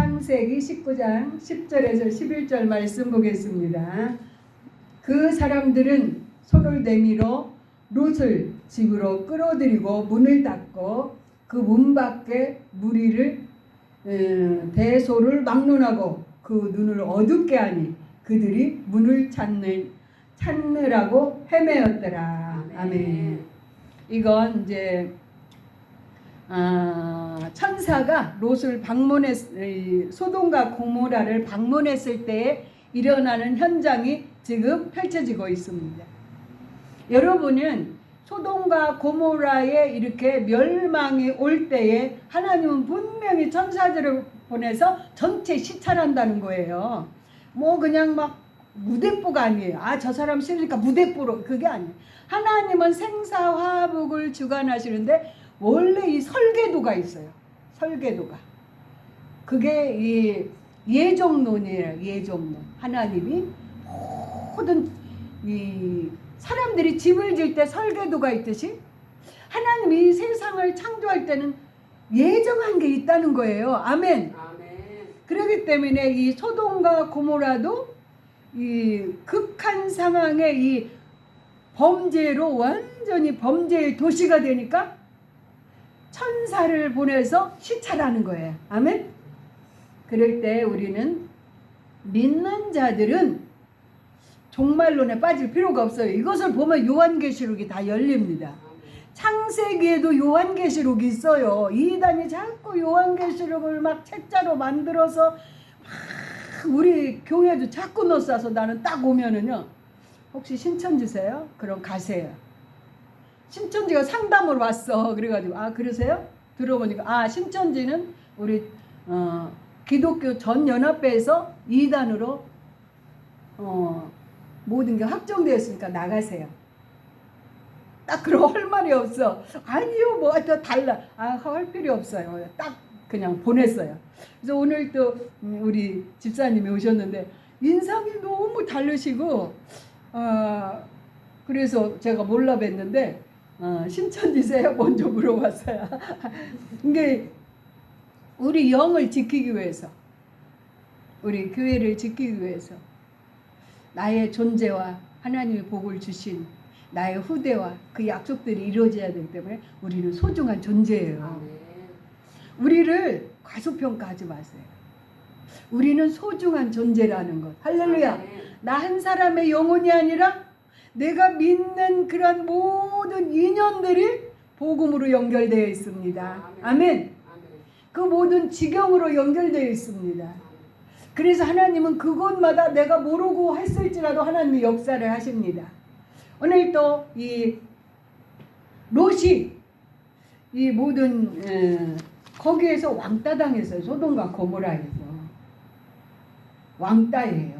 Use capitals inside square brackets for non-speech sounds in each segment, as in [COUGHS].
창세기 19장 10절에서 11절 말씀 보겠습니다. 그 사람들은 손을 내밀어 롯을 집으로 끌어들이고 문을 닫고 그 문 밖에 무리를 에, 대소를 막론하고 그 눈을 어둡게 하니 그들이 문을 찾는 찾느라고 헤매었더라. 아멘. 이건 이제 아, 천사가 롯을 방문했 이, 소돔과 고모라를 방문했을 때에 일어나는 현장이 지금 펼쳐지고 있습니다. 여러분은 소돔과 고모라에 이렇게 멸망이 올 때에 하나님은 분명히 천사들을 보내서 전체 시찰한다는 거예요. 뭐 그냥 막 무대뽀가 아니에요. 아 저 사람 싫으니까 무대뽀로 그게 아니에요. 하나님은 생사화복을 주관하시는데 원래 이 설계도가 있어요. 설계도가. 그게 이 예정론이에요. 예정론. 하나님이 모든 이 사람들이 집을 질 때 설계도가 있듯이 하나님이 이 세상을 창조할 때는 예정한 게 있다는 거예요. 아멘. 아멘. 그렇기 때문에 이 소돔과 고모라도 이 극한 상황에 이 범죄로 완전히 범죄의 도시가 되니까 천사를 보내서 시찰하는 거예요. 아멘. 그럴 때 우리는 믿는 자들은 종말론에 빠질 필요가 없어요. 이것을 보면 요한계시록이 다 열립니다. 창세기에도 요한계시록이 있어요. 이단이 자꾸 요한계시록을 막 책자로 만들어서 막 우리 교회도 자꾸 넣어서 나는 딱 오면은요. 혹시 신천 주세요? 그럼 가세요. 신천지가 상담으로 왔어. 그래가지고 아 그러세요? 들어보니까 아 신천지는 우리 어, 기독교 전 연합회에서 이단으로 어, 모든 게 확정되었으니까 나가세요. 딱 그럼 할 말이 없어. 아니요, 뭐 또 달라. 아, 할 필요 없어요. 딱 그냥 보냈어요. 그래서 오늘 또 음, 우리 집사님이 오셨는데 인상이 너무 다르시고, 어, 그래서 제가 몰라 뵀는데 어, 신천지세요? 먼저 물어봤어요. [LAUGHS] 이게 우리 영을 지키기 위해서, 우리 교회를 지키기 위해서 나의 존재와 하나님의 복을 주신 나의 후대와 그 약속들이 이루어져야 되기 때문에 우리는 소중한 존재예요. 아멘. 우리를 과소평가하지 마세요. 우리는 소중한 존재라는 것. 할렐루야. 아멘. 나한 사람의 영혼이 아니라 내가 믿는 그런 모든 인연들이 복음으로 연결되어 있습니다. 아멘. 그 모든 지경으로 연결되어 있습니다. 그래서 하나님은 그곳마다 내가 모르고 했을지라도 하나님이 역사를 하십니다. 오늘 또 이 롯이 이 모든 에, 거기에서 왕따 당했어요. 소돔과 고모라에서 왕따예요.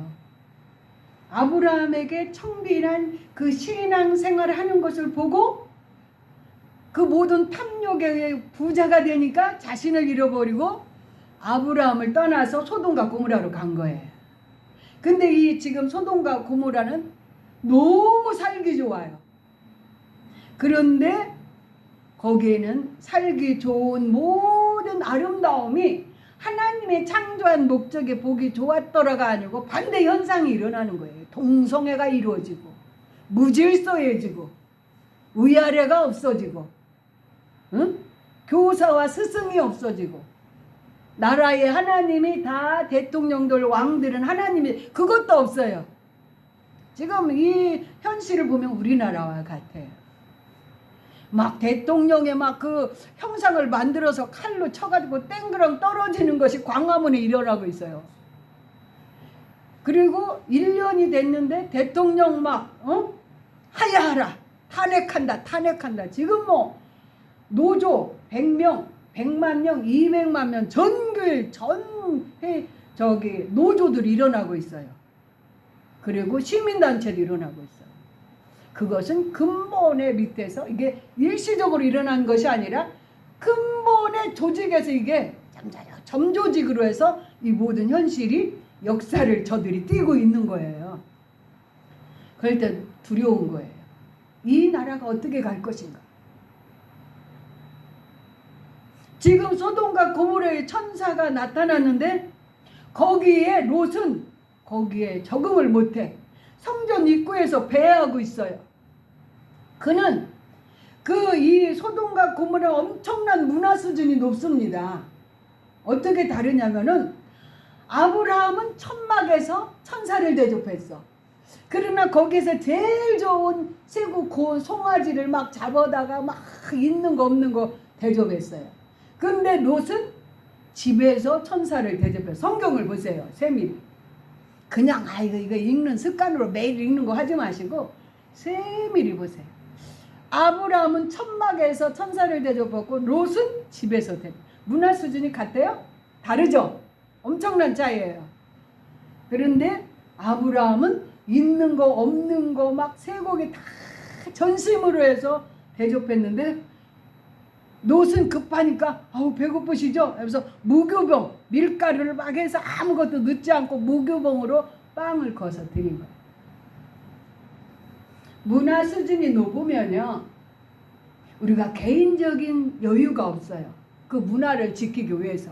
아브라함에게 청빈한 그 신앙 생활을 하는 것을 보고 그 모든 탐욕의 부자가 되니까 자신을 잃어버리고 아브라함을 떠나서 소돔과 고모라로 간 거예요. 근데 이 지금 소돔과 고모라는 너무 살기 좋아요. 그런데 거기에는 살기 좋은 모든 아름다움이 하나님의 창조한 목적에 보기 좋았더라가 아니고 반대 현상이 일어나는 거예요. 동성애가 이루어지고 무질서해지고 위아래가 없어지고 응? 교사와 스승이 없어지고 나라의 하나님이 다 대통령들 왕들은 하나님이 그것도 없어요. 지금 이 현실을 보면 우리나라와 같아요. 막 대통령의 막 그 형상을 만들어서 칼로 쳐가지고 땡그랑 떨어지는 것이 광화문에 일어나고 있어요. 그리고 1년이 됐는데 대통령 막, 어? 하야하라. 탄핵한다. 탄핵한다. 지금 뭐 노조 100명, 100만 명, 200만 명 전교일 전회 저기 노조들이 일어나고 있어요. 그리고 시민단체도 일어나고 있어요. 그것은 근본의 밑에서 이게 일시적으로 일어난 것이 아니라 근본의 조직에서 이게 점조직으로 해서 이 모든 현실이 역사를 저들이 띄고 있는 거예요. 그럴 때 두려운 거예요. 이 나라가 어떻게 갈 것인가? 지금 소돔과 고모라의 천사가 나타났는데 거기에 롯은 거기에 적응을 못해 성전 입구에서 배회하고 있어요. 그는 그 이 소돔과 고모라 엄청난 문화 수준이 높습니다. 어떻게 다르냐면은 아브라함은 천막에서 천사를 대접했어. 그러나 거기서 제일 좋은 세고 고 송아지를 막 잡아다가 막 있는 거 없는 거 대접했어요. 근데 롯은 집에서 천사를 대접해. 성경을 보세요. 세밀. 그냥 아 이거 이거 읽는 습관으로 매일 읽는 거 하지 마시고 세밀히 보세요. 아브라함은 천막에서 천사를 대접받고 롯은 집에서 대접. 문화 수준이 같아요? 다르죠? 엄청난 차이예요. 그런데 아브라함은 있는 거 없는 거막 쇠고기 다 전심으로 해서 대접했는데 롯은 급하니까 아우 배고프시죠? 그래서 무교병 밀가루를 막 해서 아무것도 넣지 않고 무교병으로 빵을 거서 드린 거예요. 문화 수준이 높으면요 우리가 개인적인 여유가 없어요. 그 문화를 지키기 위해서.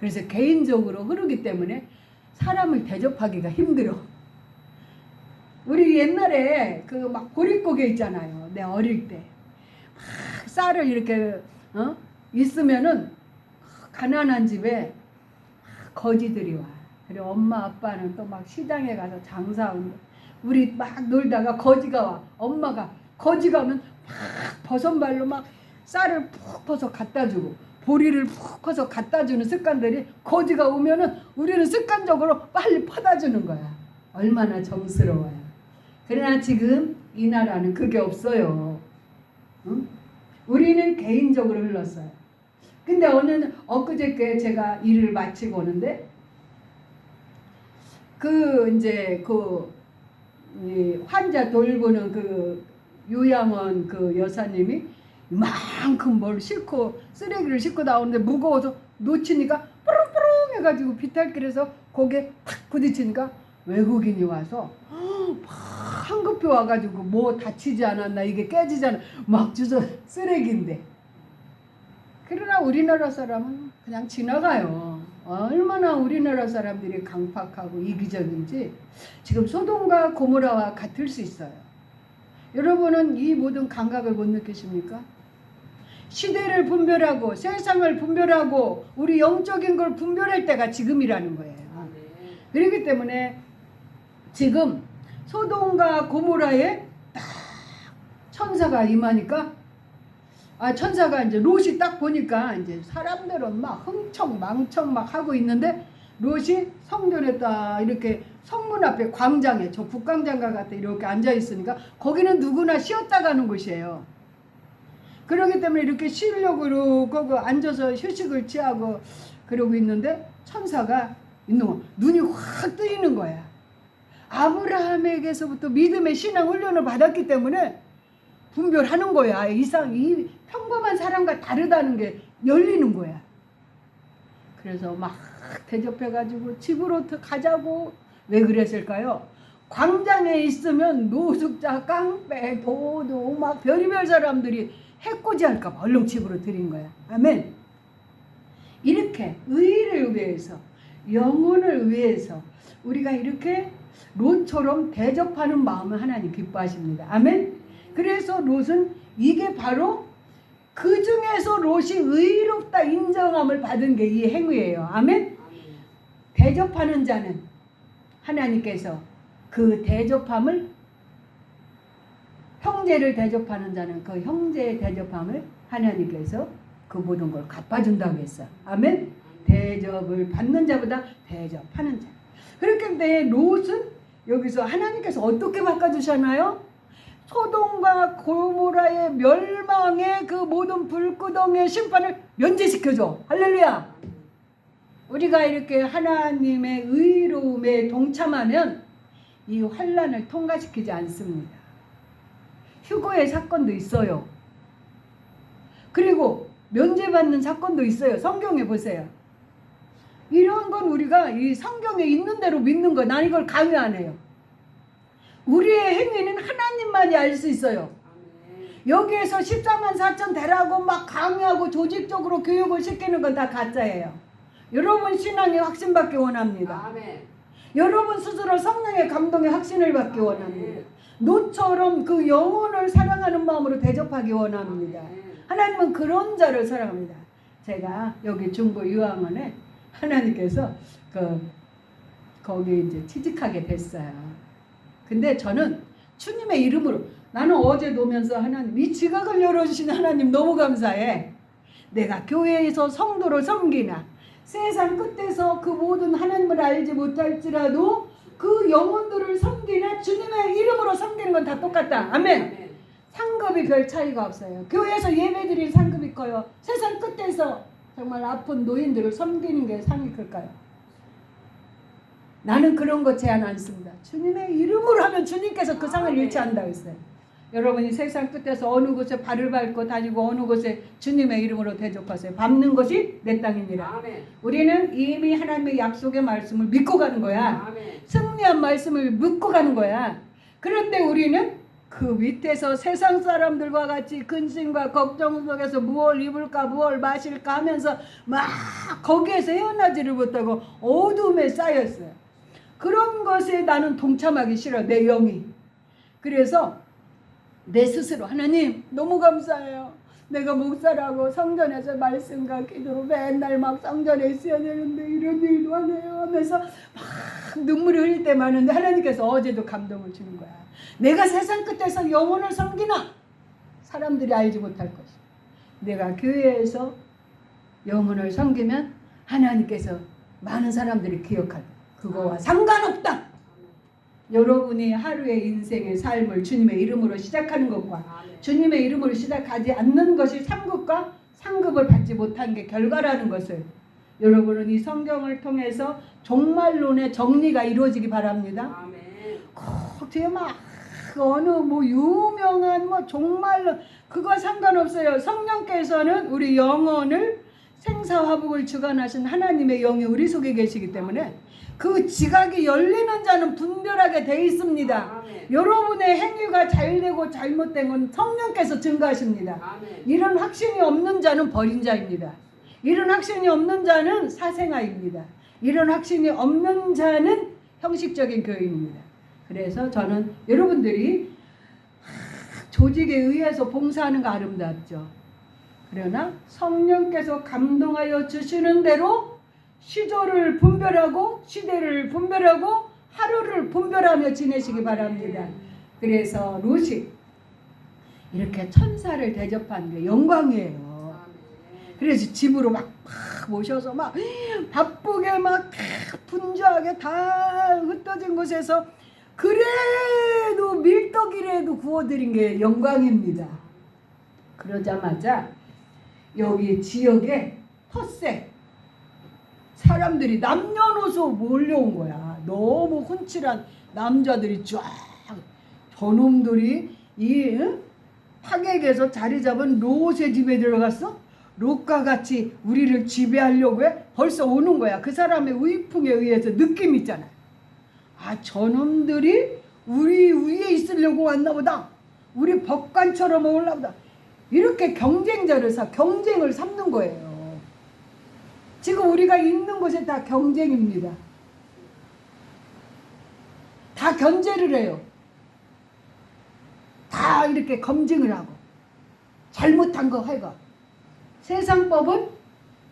그래서 개인적으로 흐르기 때문에 사람을 대접하기가 힘들어. 우리 옛날에 그 막 보릿고개 있잖아요. 내 어릴 때. 막 쌀을 이렇게 어? 있으면은 가난한 집에 막 거지들이 와. 그리고 엄마 아빠는 또 막 시장에 가서 장사하고 우리 막 놀다가 거지가 와. 엄마가 거지 가면 막 버선발로 막 쌀을 푹 퍼서 갖다 주고 보리를 푹 퍼서 갖다 주는 습관들이 거지가 오면은 우리는 습관적으로 빨리 퍼다 주는 거야. 얼마나 정스러워요. 그러나 지금 이 나라는 그게 없어요. 응? 우리는 개인적으로 흘렀어요. 근데 어느 엊그저께 제가 일을 마치고 오는데 그 이제 그이 환자 돌보는 그 요양원 그 여사님이 이만큼 뭘 싣고 쓰레기를 싣고 나오는데 무거워서 놓치니까 뿌릉뿌릉 해가지고 비탈길에서 거기에 탁 부딪히니까 외국인이 와서 막 황급히 와가지고 뭐 다치지 않았나 이게 깨지지 않아 막 주워 쓰레기인데 그러나 우리나라 사람은 그냥 지나가요. 얼마나 우리나라 사람들이 강팍하고 이기적인지 지금 소돔과 고모라와 같을 수 있어요. 여러분은 이 모든 감각을 못 느끼십니까? 시대를 분별하고 세상을 분별하고 우리 영적인 걸 분별할 때가 지금이라는 거예요. 그렇기 때문에 지금 소돔과 고모라에 딱 천사가 임하니까 아 천사가 이제 롯이 딱 보니까 이제 사람들은 막 흥청 망청 막 하고 있는데 롯이 성전에 딱 이렇게 성문 앞에 광장에 저 북광장과 같아 이렇게 앉아 있으니까 거기는 누구나 쉬었다 가는 곳이에요. 그렇기 때문에 이렇게 쉬려고 이러고 앉아서 휴식을 취하고 그러고 있는데 천사가 있는 거 눈이 확 뜨이는 거야. 아브라함에게서부터 믿음의 신앙 훈련을 받았기 때문에 분별하는 거야. 이상 이 평범한 사람과 다르다는 게 열리는 거야. 그래서 막 대접해가지고 집으로 가자고 왜 그랬을까요? 광장에 있으면 노숙자, 깡패, 도도 막 별의별 사람들이 해코지할까 봐 얼른 집으로 들인 거야. 아멘. 이렇게 의를 위해서 영혼을 위해서 우리가 이렇게 롯처럼 대접하는 마음을 하나님 기뻐하십니다. 아멘. 그래서 롯은 이게 바로 그 중에서 롯이 의롭다 인정함을 받은 게 이 행위예요. 아멘. 대접하는 자는 하나님께서 그 대접함을 형제를 대접하는 자는 그 형제의 대접함을 하나님께서 그 모든 걸 갚아준다고 했어. 아멘. 대접을 받는 자보다 대접하는 자. 그렇기 때문에 롯은 여기서 하나님께서 어떻게 바꿔주셨나요? 소돔과 고모라의 멸망의 그 모든 불구덩이의 심판을 면제시켜줘. 할렐루야. 우리가 이렇게 하나님의 의로움에 동참하면 이 환란을 통과시키지 않습니다. 휴거의 사건도 있어요. 그리고 면제받는 사건도 있어요. 성경에 보세요. 이런 건 우리가 이 성경에 있는 대로 믿는 거. 난 이걸 강요 안 해요. 우리의 행위는 하나님만이 알 수 있어요. 여기에서 14만 4천 되라고 막 강요하고 조직적으로 교육을 시키는 건 다 가짜예요. 여러분 신앙의 확신받기 원합니다. 아멘. 여러분 스스로 성령의 감동의 확신을 받기 원합니다. 노처럼 그 영혼을 사랑하는 마음으로 대접하기 원합니다. 하나님은 그런 자를 사랑합니다. 제가 여기 중부 유황원에 하나님께서 그 거기 이제 취직하게 됐어요. 근데 저는 주님의 이름으로 나는 어제 노면서 하나님 이 지각을 열어주신 하나님 너무 감사해. 내가 교회에서 성도를 섬기나 세상 끝에서 그 모든 하나님을 알지 못할지라도 그 영혼들을 섬기나 주님의 이름으로 섬기는 건 다 똑같다. 아멘. 상급이 별 차이가 없어요. 교회에서 예배드릴 상급이 커요. 세상 끝에서 정말 아픈 노인들을 섬기는 게 상이 클까요? 나는 그런 거 제한 않습니다. 주님의 이름으로 하면 주님께서 그 상을 아멘. 일치한다고 했어요. 여러분이 세상 끝에서 어느 곳에 발을 밟고 다니고 어느 곳에 주님의 이름으로 대접하세요. 밟는 것이 내 땅입니다. 아멘. 우리는 이미 하나님의 약속의 말씀을 믿고 가는 거야. 아멘. 승리한 말씀을 믿고 가는 거야. 그런데 우리는 그 밑에서 세상 사람들과 같이 근심과 걱정 속에서 무얼 입을까 무얼 마실까 하면서 막 거기에서 헤어나지를 못하고 어둠에 쌓였어요. 그런 것에 나는 동참하기 싫어 내 영이. 그래서 내 스스로 하나님 너무 감사해요. 내가 목사라고 성전에서 말씀과 기도로 맨날 막 성전에 있어야 되는데 이런 일도 하네요 하면서 막 눈물이 흘릴 때 많은데 하나님께서 어제도 감동을 주는 거야. 내가 세상 끝에서 영혼을 섬기나 사람들이 알지 못할 것이. 내가 교회에서 영혼을 섬기면 하나님께서 많은 사람들이 기억할 그거와 상관없다. 여러분이 하루의 인생의 삶을 주님의 이름으로 시작하는 것과 아멘. 주님의 이름으로 시작하지 않는 것이 상급과 상급을 받지 못한 게 결과라는 것을 여러분은 이 성경을 통해서 종말론의 정리가 이루어지기 바랍니다. 꼭 뒤에 막 어느 뭐 유명한 뭐 종말론 그거 상관없어요. 성령께서는 우리 영혼을 생사화복을 주관하신 하나님의 영이 우리 속에 계시기 때문에 그 지각이 열리는 자는 분별하게 돼 있습니다. 아멘. 여러분의 행위가 잘되고 잘못된 건 성령께서 증거하십니다. 아멘. 이런 확신이 없는 자는 버린 자입니다. 이런 확신이 없는 자는 사생아입니다. 이런 확신이 없는 자는 형식적인 교인입니다. 그래서 저는 여러분들이 조직에 의해서 봉사하는 거 아름답죠. 그러나 성령께서 감동하여 주시는 대로 시조를 분별하고 시대를 분별하고 하루를 분별하며 지내시기 바랍니다. 그래서 루시 이렇게 천사를 대접하는 게 영광이에요. 그래서 집으로 막, 막 모셔서 막 바쁘게 막 분주하게 다 흩어진 곳에서 그래도 밀떡이라도 구워드린 게 영광입니다. 그러자마자 여기 지역에 텃세 사람들이 남녀노소 몰려온 거야. 너무 훈칠한 남자들이 쫙 저놈들이 이 응? 파객에서 자리 잡은 롯의 집에 들어갔어? 롯과 같이 우리를 지배하려고 해? 벌써 오는 거야. 그 사람의 의풍에 의해서 느낌 있잖아. 아, 저놈들이 우리 위에 있으려고 왔나 보다. 우리 법관처럼 오려나 보다. 이렇게 경쟁자를 사, 경쟁을 삼는 거예요. 지금 우리가 있는 곳에 다 경쟁입니다. 다 견제를 해요. 다 이렇게 검증을 하고 잘못한 거 해가 세상법은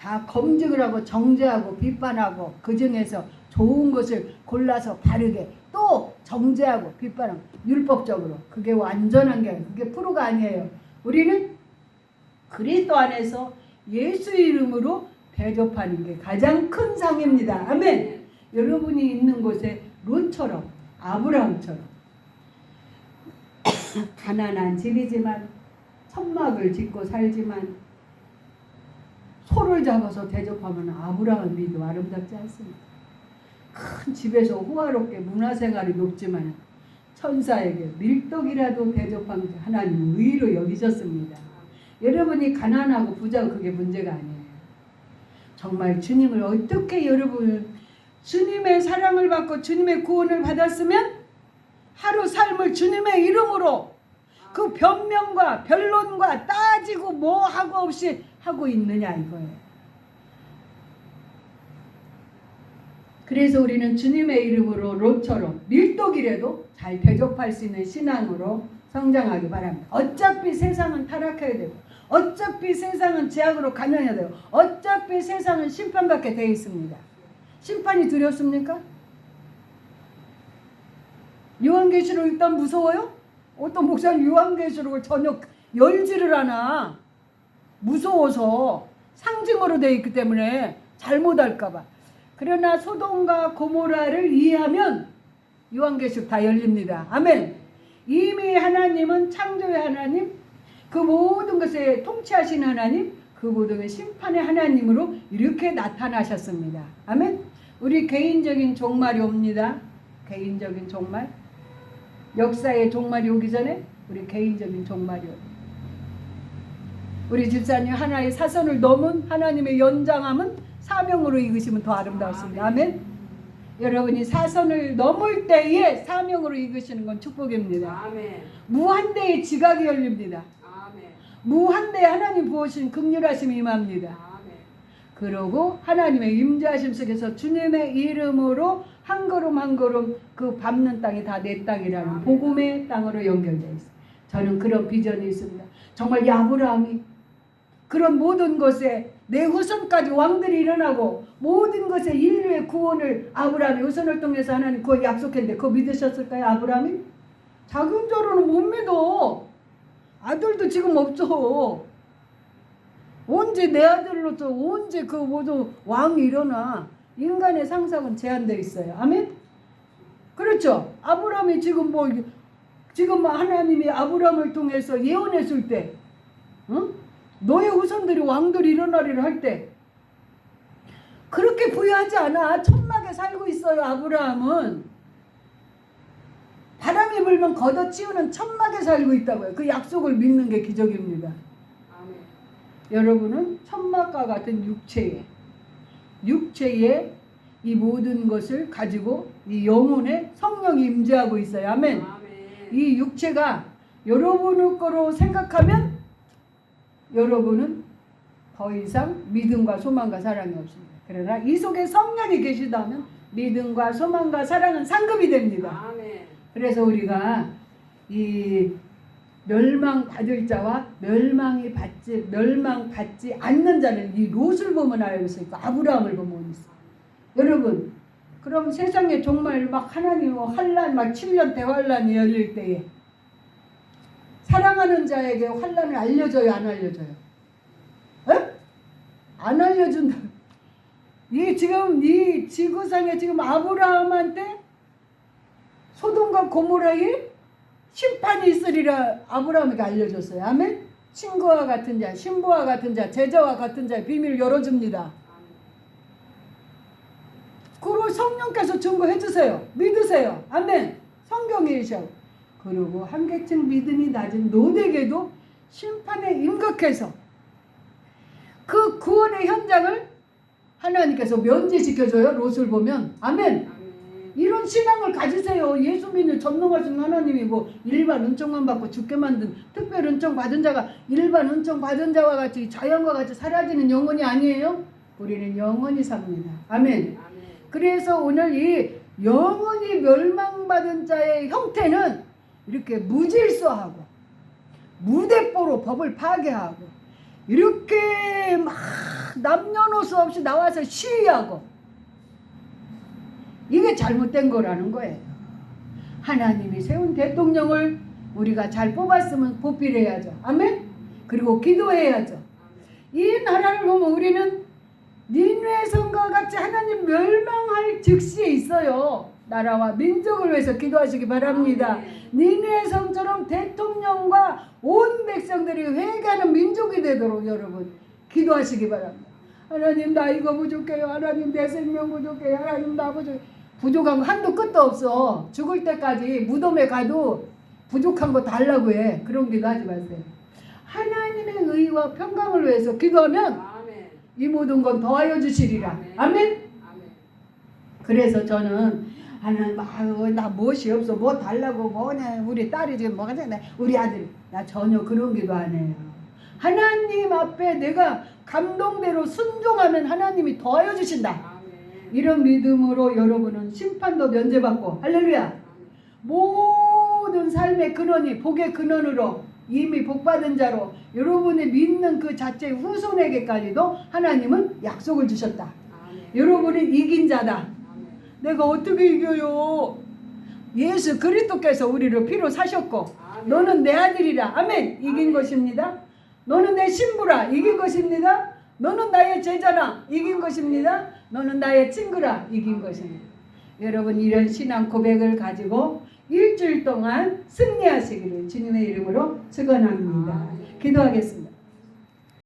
다 검증을 하고 정죄하고 비판하고 그 중에서 좋은 것을 골라서 바르게 또 정죄하고 비판하고 율법적으로 그게 완전한 게 아니에요. 그게 프로가 아니에요. 우리는 그리스도 안에서 예수 이름으로 대접하는 게 가장 큰 상입니다. 아멘. 여러분이 있는 곳에 롯처럼 아브라함처럼 [COUGHS] 가난한 집이지만 천막을 짓고 살지만 소를 잡아서 대접하면 아브라함 믿도 아름답지 않습니다. 큰 집에서 호화롭게 문화생활이 높지만 천사에게 밀떡이라도 대접한 게 하나님 의로 여기셨습니다. 여러분이 가난하고 부자고 그게 문제가 아니에요. 정말 주님을 어떻게 여러분 주님의 사랑을 받고 주님의 구원을 받았으면 하루 삶을 주님의 이름으로 그 변명과 변론과 따지고 뭐 하고 없이 하고 있느냐 이거예요. 그래서 우리는 주님의 이름으로 롯처럼 밀독이라도 잘 대접할 수 있는 신앙으로 성장하기 바랍니다. 어차피 세상은 타락해야 되고 어차피 세상은 죄악으로 가난해야 되고 어차피 세상은 심판받게 돼 있습니다. 심판이 두렵습니까? 요한계시록 일단 무서워요? 어떤 목사는 요한계시록을 전혀 열지를 않아. 무서워서 상징으로 되어 있기 때문에 잘못할까봐. 그러나 소돔과 고모라를 이해하면 요한계시록 다 열립니다. 아멘. 이미 하나님은 창조의 하나님, 그 모든 것에 통치하신 하나님, 그 모든 심판의 하나님으로 이렇게 나타나셨습니다. 아멘. 우리 개인적인 종말이 옵니다. 개인적인 종말. 역사의 종말이 오기 전에 우리 개인적인 종말이 옵니다. 우리 집사님 하나의 사선을 넘은 하나님의 연장함은 사명으로 이끄시면 더 아름다웠습니다. 아멘. 여러분이 사선을 넘을 때에 사명으로 이끄시는 건 축복입니다. 아멘. 무한대의 지각이 열립니다. 아멘. 무한대의 하나님 부으신 극률하심이 임합니다. 그러고 하나님의 임재하심 속에서 주님의 이름으로 한 걸음 한 걸음 그 밟는 땅이 다 내 땅이라는. 복음의 땅으로 연결되어 있어요. 저는 그런 비전이 있습니다. 정말 이 아브라함이 그런 모든 것에 내 후손까지 왕들이 일어나고 모든 것에 인류의 구원을 아브라함의 후손을 통해서 하나님 그거 약속했는데 그거 믿으셨을까요 아브라함이? 자금적으로는 못 믿어. 아들도 지금 없어. 언제 내 아들로서 언제 그 모두 왕이 일어나 인간의 상상은 제한되어 있어요. 아멘. 그렇죠. 아브라함이 지금 뭐 지금 하나님이 아브라함을 통해서 예언했을 때, 응? 너의 후손들이 왕들이 일어나리라 할 때, 그렇게 부유하지 않아. 천막에 살고 있어요. 아브라함은 바람이 불면 걷어치우는 천막에 살고 있다고요. 그 약속을 믿는 게 기적입니다. 아멘. 여러분은 천막과 같은 육체에 육체에 이 모든 것을 가지고 이 영혼에 성령이 임재하고 있어요. 아멘. 아멘. 이 육체가 여러분의 거로 생각하면 여러분은 더 이상 믿음과 소망과 사랑이 없습니다. 그러나 이 속에 성령이 계시다면 믿음과 소망과 사랑은 상급이 됩니다. 아멘. 그래서 우리가 이 멸망 받을 자와 멸망이 받지 멸망 받지 않는 자는 이 롯을 보면 알고 있고 아브라함을 보면 있어. 여러분, 그럼 세상에 정말 막 하나님 환란 막 7년 대환란이 열릴 때에 사랑하는 자에게 환란을 알려줘요, 안 알려줘요? 에? 안 알려준다. 이 지금 이 지구상에 지금 아브라함한테 소돔과 고모라에 심판이 있으리라 아브라함에게 알려줬어요. 아멘. 친구와 같은 자, 신부와 같은 자, 제자와 같은 자의 비밀을 열어줍니다. 그리고 성령께서 증거해 주세요. 믿으세요. 아멘. 성경이셔. 그리고 한계층 믿음이 낮은 노대에게도 심판에 임각해서 그 구원의 현장을 하나님께서 면제시켜줘요. 롯을 보면. 아멘. 이런 신앙을 가지세요. 예수 믿는 전능하신 하나님이 뭐 일반 은총만 받고 죽게 만든 특별 은총 받은 자가 일반 은총 받은 자와 같이 자연과 같이 사라지는 영혼이 아니에요. 우리는 영원히 삽니다. 아멘. 아멘. 그래서 오늘 이 영원히 멸망받은 자의 형태는 이렇게 무질서하고 무대뽀로 법을 파괴하고 이렇게 막 남녀노소 없이 나와서 시위하고 이게 잘못된 거라는 거예요. 하나님이 세운 대통령을 우리가 잘 뽑았으면 보필해야죠. 아멘? 그리고 기도해야죠. 이 나라를 보면 우리는 니누의 성과 같이 하나님 멸망할 즉시에 있어요. 나라와 민족을 위해서 기도하시기 바랍니다. 니누의 성처럼 대통령과 온 백성들이 회개하는 민족이 되도록 여러분 기도하시기 바랍니다. 하나님 나 이거 부족해요. 하나님 내 생명 부족해요. 하나님 나 부족 부족한 거 한도 끝도 없어. 죽을 때까지 무덤에 가도 부족한 거 달라고 해. 그런 기도 하지 마세요. 하나님의 의와 평강을 위해서 기도하면 아멘. 이 모든 건 더하여 주시리라. 아멘. 아멘. 그래서 저는 하나님 아유 나 무엇이 없어 뭐 달라고 뭐냐 우리 딸이 지금 뭐가 잖아 우리 아들 나 전혀 그런 기도 안 해요. 하나님 앞에 내가 감동대로 순종하면 하나님이 더하여 주신다. 이런 믿음으로 여러분은 심판도 면제받고 할렐루야. 모든 삶의 근원이 복의 근원으로 이미 복받은 자로 여러분이 믿는 그 자체 후손에게까지도 하나님은 약속을 주셨다. 아멘. 여러분이 이긴 자다. 아멘. 내가 어떻게 이겨요? 예수 그리스도께서 우리를 피로 사셨고 아멘. 너는 내 아들이라 아멘 이긴 아멘. 것입니다. 너는 내 신부라 이긴 것입니다. 너는 나의 제자라 이긴 것입니다. 너는 나의 친구라 이긴 것입니다. 여러분 이런 신앙 고백을 가지고 일주일 동안 승리하시기를 주님의 이름으로 축원합니다. 아멘. 기도하겠습니다.